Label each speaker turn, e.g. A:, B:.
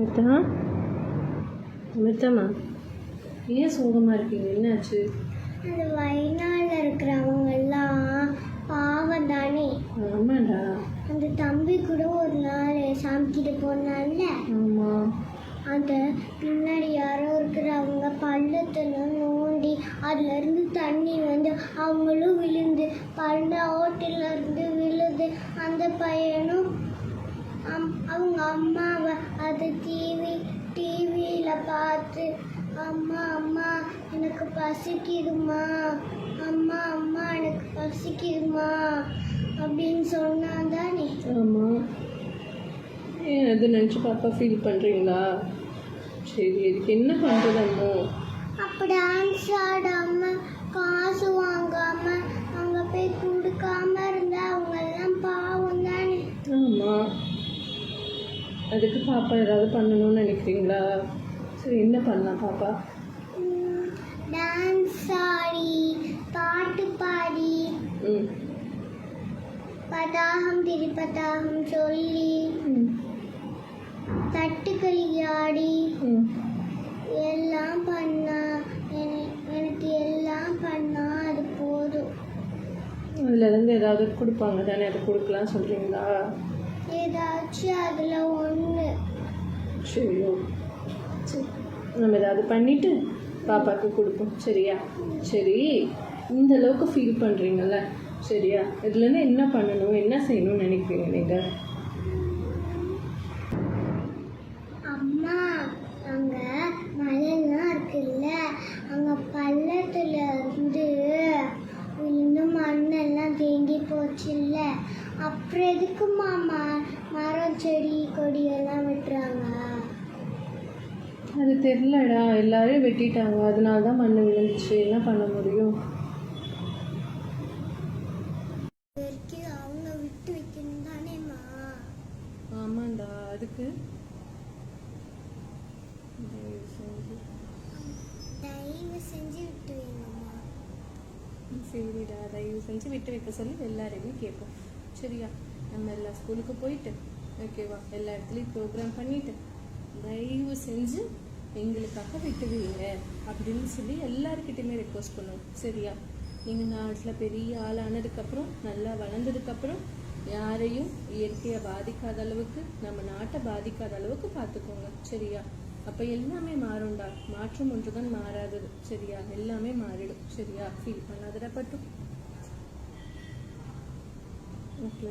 A: அமிர்தா? அமிர்தாமா ஏன் சோகமாக இருக்கீங்க? என்னாச்சு?
B: அந்த வயநாடில் இருக்கிறவங்க எல்லாம் பாவம் தானே
A: ஆமாடா
B: அந்த தம்பி கூட ஒரு நாள் சாமிக்கிட்ட போனான்ல?
A: ஆமாம்
B: அந்த பின்னாடி யாரோ இருக்கிறவங்க பள்ளத்தில் நோண்டி அதுலேருந்து தண்ணி வந்து அவங்களும் விழுந்து பள்ள ஓட்டில இருந்து விழுது. அந்த பையனும் அவங்க அம்மாவை அது டிவி டிவியில் பார்த்து அம்மா அம்மா எனக்கு பசிக்குதுமா அம்மா அம்மா எனக்கு பசிக்குதுமா அப்படின்னு சொன்னான் தானே
A: ஆமாம் ஏன் அது நினச்சி பாப்பா ஃபீல் பண்ணுறீங்களா சரி இதுக்கு என்ன பண்ணுறது அம்மோ?
B: அப்போ டான்ஸ் ஆடாம
A: அதுக்கு பாப்பா ஏதாவது பண்ணணும்னு நினைக்கிறீங்களா? சரி என்ன பண்ணலாம் பாப்பா?
B: டான்ஸ் ஆடி பாட்டு பாடி பதாகம் திரிபதாகம் சொல்லி தட்டுக்களி ஆடி எல்லாம் பண்ணா என- எனக்கு எல்லாம் பண்ணா அது போதும்.
A: அதுலேருந்து ஏதாவது கொடுப்பாங்க தானே அதை கொடுக்கலாம் சொல்கிறீங்களா
B: ஏதாச்சும் அதில் ஒன்று
A: சரி ஓகே சரி. நம்ம ஏதாவது பண்ணிவிட்டு பாப்பாவுக்கு கொடுப்போம். சரியா? சரி. இந்த அளவுக்கு ஃபீல் பண்ணுறீங்கல்ல சரியா? இதுலேருந்து என்ன பண்ணணும்? என்ன செய்யணும்னு நினைக்கிறீங்க நீங்கள்
B: அம்மா அங்கே மலையெல்லாம் இருக்குல்ல. அங்கே பள்ளத்துல இருந்து விழுந்து மண்ணெல்லாம் தேங்கி போச்சுல்ல. அப்புறம் எதுக்குமா ம
A: தெரிலடா எல்லாரையும் வெட்டிட்டாங்க. அதனால தான் மண் விழுந்துச்சு. என்ன பண்ண முடியும்?
B: அவங்க விட்டு வைக்கணும் தானேம்மா
A: ஆமாண்டா. அதுக்கு. தயவு செஞ்சு.
B: விட்டு வைங்கம்மா.
A: சரிடா. தயவு செஞ்சு விட்டு வைக்க சொல்லி எல்லாரையுமே கேட்போம். சரியா? நம்ம எல்லா ஸ்கூலுக்கு போயிட்டு ஓகேவா எல்லா இடத்துலையும் ப்ரோக்ராம் பண்ணிட்டு தயவு செஞ்சு எங்களுக்காக விட்டு வைங்க அப்படின்னு சொல்லி எல்லாருக்கிட்டையுமே ரெக்வஸ்ட் பண்ணுவோம். சரியா? நீங்கள் நாட்டில் பெரிய ஆளானதுக்கப்புறம் நல்லா வளர்ந்ததுக்கப்புறம் யாரையும் இயற்கையை பாதிக்காத அளவுக்கு நம்ம நாட்டை பாதிக்காத அளவுக்கு பார்த்துக்கோங்க. சரியா? அப்போ எல்லாமே மாறும்டா. மாற்றம் ஒன்று தான் மாறாதது. சரியா? எல்லாமே மாறிடும். சரியா? ஃபீல் பண்ணாதடா பட்டும் ஓகே